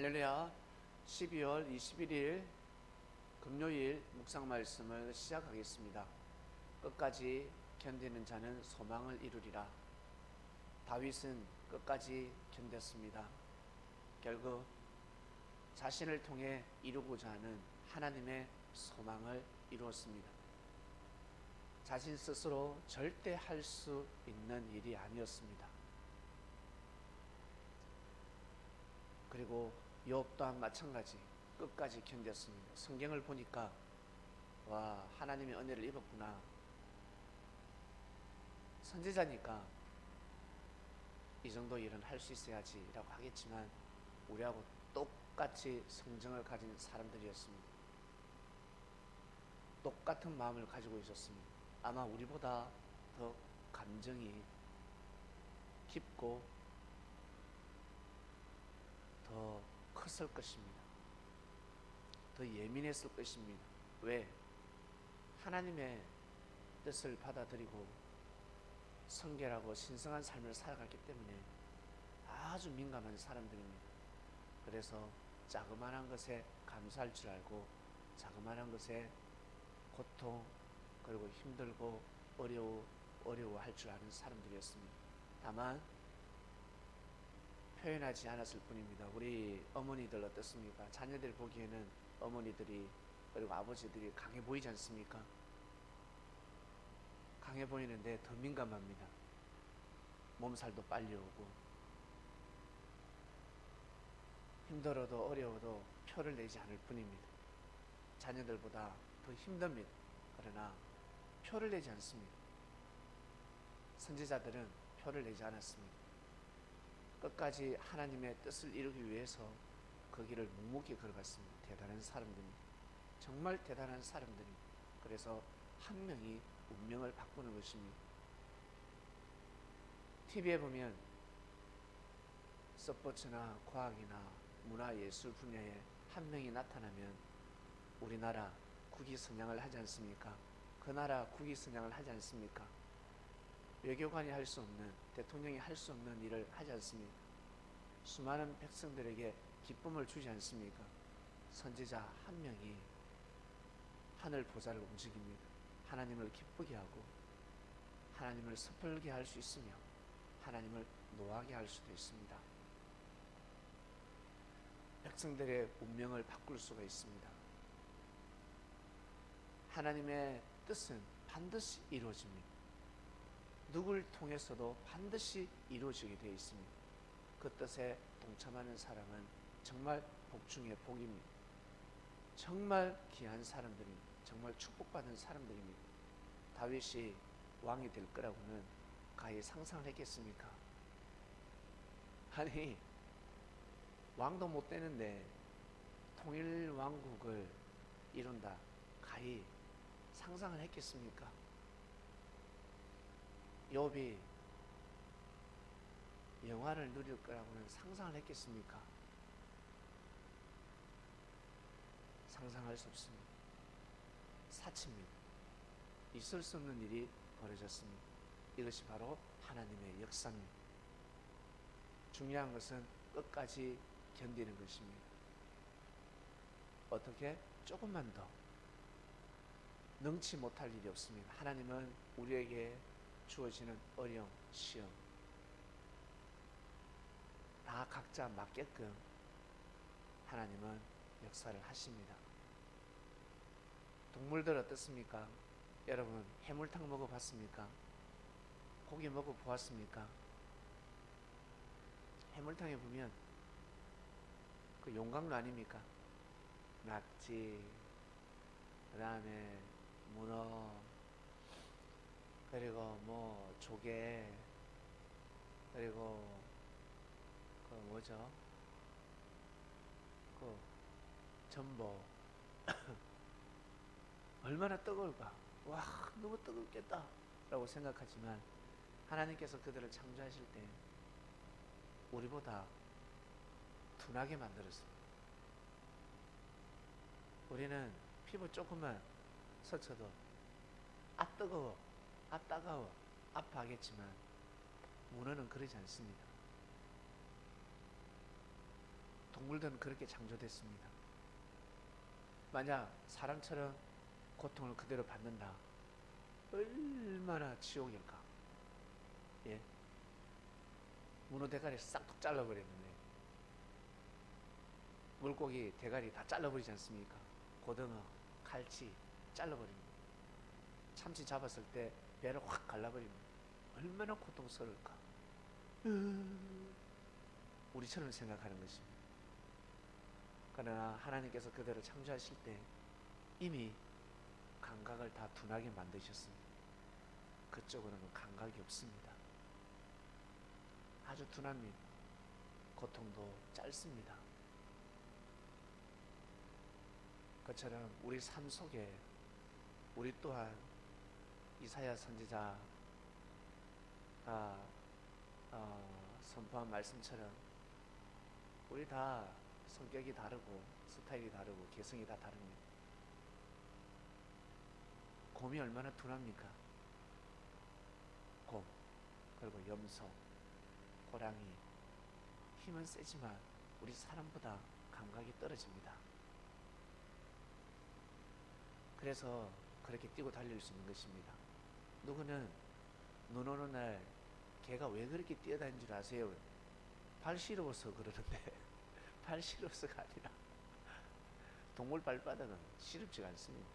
할렐루야 12월 21일 금요일 묵상 말씀을 시작하겠습니다. 끝까지 견디는 자는 소망을 이루리라. 다윗은 끝까지 견뎠습니다. 결국 자신을 통해 이루고자 하는 하나님의 소망을 이루었습니다. 자신 스스로 절대 할 수 있는 일이 아니었습니다. 그리고 욥 또한 마찬가지 끝까지 견뎠습니다. 성경을 보니까 와 하나님의 은혜를 입었구나. 선지자니까 이 정도 일은 할 수 있어야지라고 하겠지만 우리하고 똑같이 성정을 가진 사람들이었습니다. 똑같은 마음을 가지고 있었습니다. 아마 우리보다 더 감정이 깊고 더 컸을 것입니다. 더 예민했을 것입니다. 왜? 하나님의 뜻을 받아들이고 성결하고 신성한 삶을 살아갔기 때문에 아주 민감한 사람들입니다. 그래서 자그마한 것에 감사할 줄 알고 자그마한 것에 고통 그리고 힘들고 어려워 어려워할 줄 아는 사람들이었습니다. 다만 표현하지 않았을 뿐입니다. 우리 어머니들 어떻습니까? 자녀들 보기에는 어머니들이 그리고 아버지들이 강해 보이지 않습니까? 강해 보이는데 더 민감합니다. 몸살도 빨리 오고 힘들어도 어려워도 표를 내지 않을 뿐입니다. 자녀들보다 더 힘듭니다. 그러나 표를 내지 않습니다. 선지자들은 표를 내지 않았습니다. 끝까지 하나님의 뜻을 이루기 위해서 그 길을 묵묵히 걸어갔습니다. 대단한 사람들입니다. 정말 대단한 사람들입니다. 그래서 한 명이 운명을 바꾸는 것입니다. TV에 보면 스포츠나 과학이나 문화 예술 분야에 한 명이 나타나면 우리나라 국위 선양을 하지 않습니까? 그 나라 국위 선양을 하지 않습니까? 외교관이 할 수 없는 대통령이 할 수 없는 일을 하지 않습니까? 수많은 백성들에게 기쁨을 주지 않습니까? 선지자 한 명이 하늘 보좌를 움직입니다. 하나님을 기쁘게 하고 하나님을 섣불게 할 수 있으며 하나님을 노하게 할 수도 있습니다. 백성들의 운명을 바꿀 수가 있습니다. 하나님의 뜻은 반드시 이루어집니다. 누굴 통해서도 반드시 이루어지게 되어 있습니다. 그 뜻에 동참하는 사람은 정말 복 중의 복입니다. 정말 귀한 사람들입니다. 정말 축복받은 사람들입니다. 다윗이 왕이 될 거라고는 가히 상상을 했겠습니까? 아니 왕도 못 되는데 통일 왕국을 이룬다. 가히 상상을 했겠습니까? 욥이 영화를 누릴 거라고는 상상을 했겠습니까? 상상할 수 없습니다. 사치입니다. 있을 수 없는 일이 벌어졌습니다. 이것이 바로 하나님의 역사입니다. 중요한 것은 끝까지 견디는 것입니다. 어떻게? 조금만 더. 능치 못할 일이 없습니다. 하나님은 우리에게 주어지는 어려움, 시험 다 각자 맞게끔 하나님은 역사를 하십니다. 동물들 어떻습니까? 여러분 해물탕 먹어봤습니까? 고기 먹어보았습니까? 해물탕에 보면 그 용광로 아닙니까? 낙지, 그 다음에 문어, 그리고 뭐 조개, 그리고 그 뭐죠? 그 전복 얼마나 뜨거울까? 와 너무 뜨겁겠다 라고 생각하지만 하나님께서 그들을 창조하실 때 우리보다 둔하게 만들었습니다. 우리는 피부 조금만 스쳐도 아 뜨거워, 아 따가워, 아파하겠지만 문어는 그러지 않습니다. 동물들은 그렇게 창조됐습니다. 만약 사람처럼 고통을 그대로 받는다. 얼마나 지옥일까? 예. 문어 대가리 싹둑 잘라버렸는데 물고기 대가리 다 잘라버리지 않습니까? 고등어, 갈치 잘라버립니다. 참치 잡았을 때 배를 확 갈라버립니다. 얼마나 고통스러울까? 우리처럼 생각하는 것입니다. 그러나 하나님께서 그대로 창조하실 때 이미 감각을 다 둔하게 만드셨습니다. 그쪽으로는 감각이 없습니다. 아주 둔합니다. 고통도 짧습니다. 그처럼 우리 삶 속에 우리 또한 이사야 선지자가 어, 선포한 말씀처럼 우리 다 성격이 다르고 스타일이 다르고 개성이 다 다릅니다. 곰이 얼마나 둔합니까? 곰 그리고 염소, 호랑이 힘은 세지만 우리 사람보다 감각이 떨어집니다. 그래서 그렇게 뛰고 달릴 수 있는 것입니다. 누구는 눈 오는 날 개가 왜 그렇게 뛰어다니는 줄 아세요? 발 시려워서 그러는데 발 시려워서가 아니라 동물 발바닥은 시렵지가 않습니다.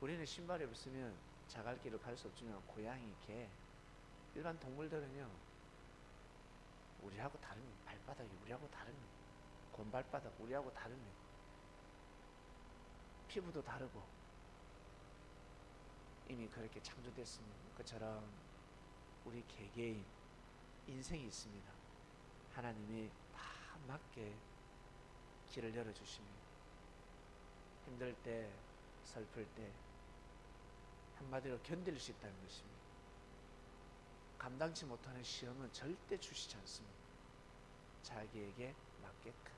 우리는 신발이 없으면 자갈길을 갈 수 없지만 고양이, 개, 일반 동물들은요 우리하고 다릅니다. 발바닥이 우리하고 다릅니다. 곰발바닥 우리하고 다릅니다. 피부도 다르고 이미 그렇게 창조됐습니다. 그처럼 우리 개개인 인생이 있습니다. 하나님이 다 맞게 길을 열어주십니다. 힘들 때, 슬플 때, 한마디로 견딜 수 있다는 것입니다. 감당치 못하는 시험은 절대 주시지 않습니다. 자기에게 맞게끔.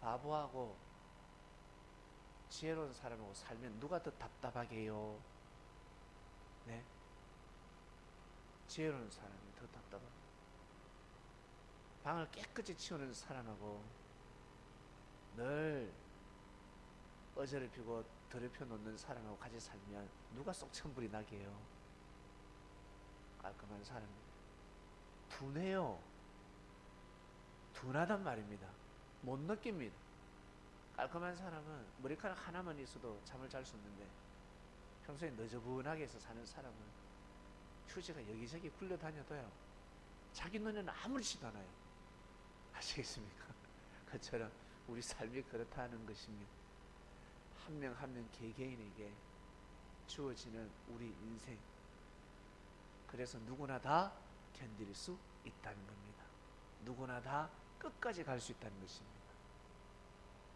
바보하고 지혜로운 사람하고 살면 누가 더 답답하게 해요? 네? 지혜로운 사람이 더 답답합니다. 방을 깨끗이 치우는 사람하고 늘 어저럽히고 더럽혀 놓는 사람하고 같이 살면 누가 쏙천불이 나게 해요? 깔끔한 사람 둔해요. 둔하단 말입니다. 못 느낍니다. 깔끔한 사람은 머리카락 하나만 있어도 잠을 잘 수 있는데 평소에 너저분하게 해서 사는 사람은 휴지가 여기저기 굴러다녀도요. 자기 눈에는 아무렇지도 않아요. 아시겠습니까? 그처럼 우리 삶이 그렇다는 것입니다. 한 명 한 명 개개인에게 주어지는 우리 인생. 그래서 누구나 다 견딜 수 있다는 겁니다. 누구나 다 끝까지 갈 수 있다는 것입니다.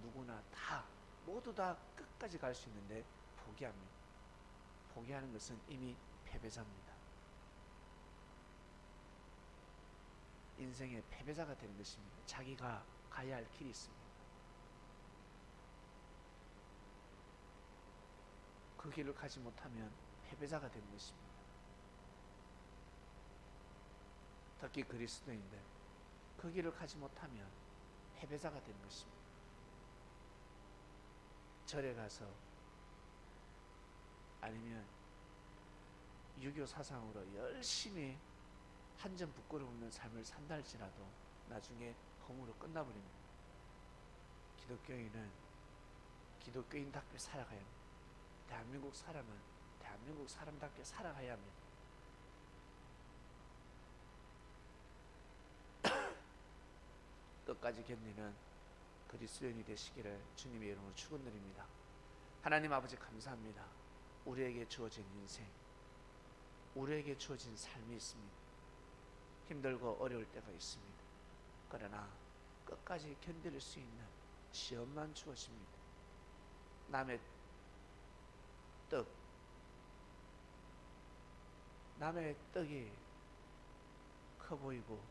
누구나 다 모두 다 끝까지 갈 수 있는데 포기합니다. 포기하는 것은 이미 패배자입니다. 인생의 패배자가 되는 것입니다. 자기가 가야 할 길이 있습니다. 그 길을 가지 못하면 패배자가 되는 것입니다. 특히 그리스도인들 그 길을 가지 못하면 패배자가 되는 것입니다. 절에 가서 아니면 유교 사상으로 열심히 한 점 부끄러움 없는 삶을 산다 할지라도 나중에 허무로 끝나버립니다. 기독교인은 기독교인답게 살아가야 합니다. 대한민국 사람은 대한민국 사람답게 살아가야 합니다. 끝까지 견디는 그리스도인이 되시기를 주님의 이름으로 축원드립니다. 하나님 아버지 감사합니다. 우리에게 주어진 인생, 우리에게 주어진 삶이 있습니다. 힘들고 어려울 때가 있습니다. 그러나 끝까지 견딜 수 있는 시험만 주어집니다. 남의 떡, 남의 떡이 커 보이고,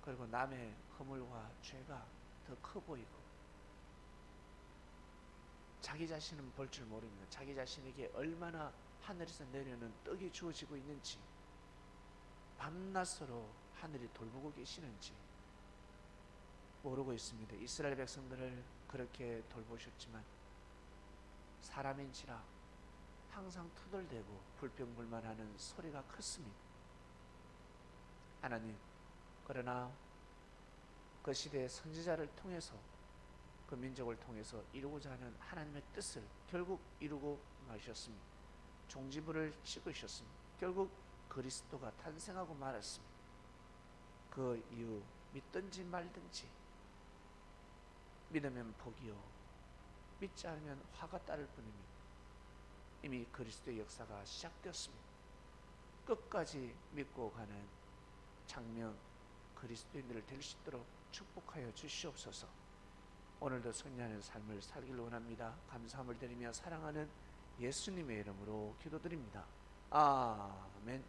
그리고 남의 허물과 죄가 더 커 보이고, 자기 자신은 볼 줄 모릅니다. 자기 자신에게 얼마나 하늘에서 내려오는 떡이 주어지고 있는지, 밤낮으로 하늘이 돌보고 계시는지, 모르고 있습니다. 이스라엘 백성들을 그렇게 돌보셨지만 사람인지라 항상 투덜대고 불평불만하는 소리가 컸습니다. 하나님, 그러나 그 시대의 선지자를 통해서 그 민족을 통해서 이루고자 하는 하나님의 뜻을 결국 이루고 마셨습니다. 종지부를 찍으셨습니다. 결국 그리스도가 탄생하고 말았습니다. 그 이후 믿든지 말든지 믿으면 복이요 믿지 않으면 화가 따를 뿐입니다. 이미 그리스도의 역사가 시작되었습니다. 끝까지 믿고 가는 장명 그리스도인들을 될 수 있도록 축복하여 주시옵소서. 오늘도 승리하는 삶을 살기를 원합니다. 감사함을 드리며 사랑하는 예수님의 이름으로 기도드립니다. 아멘.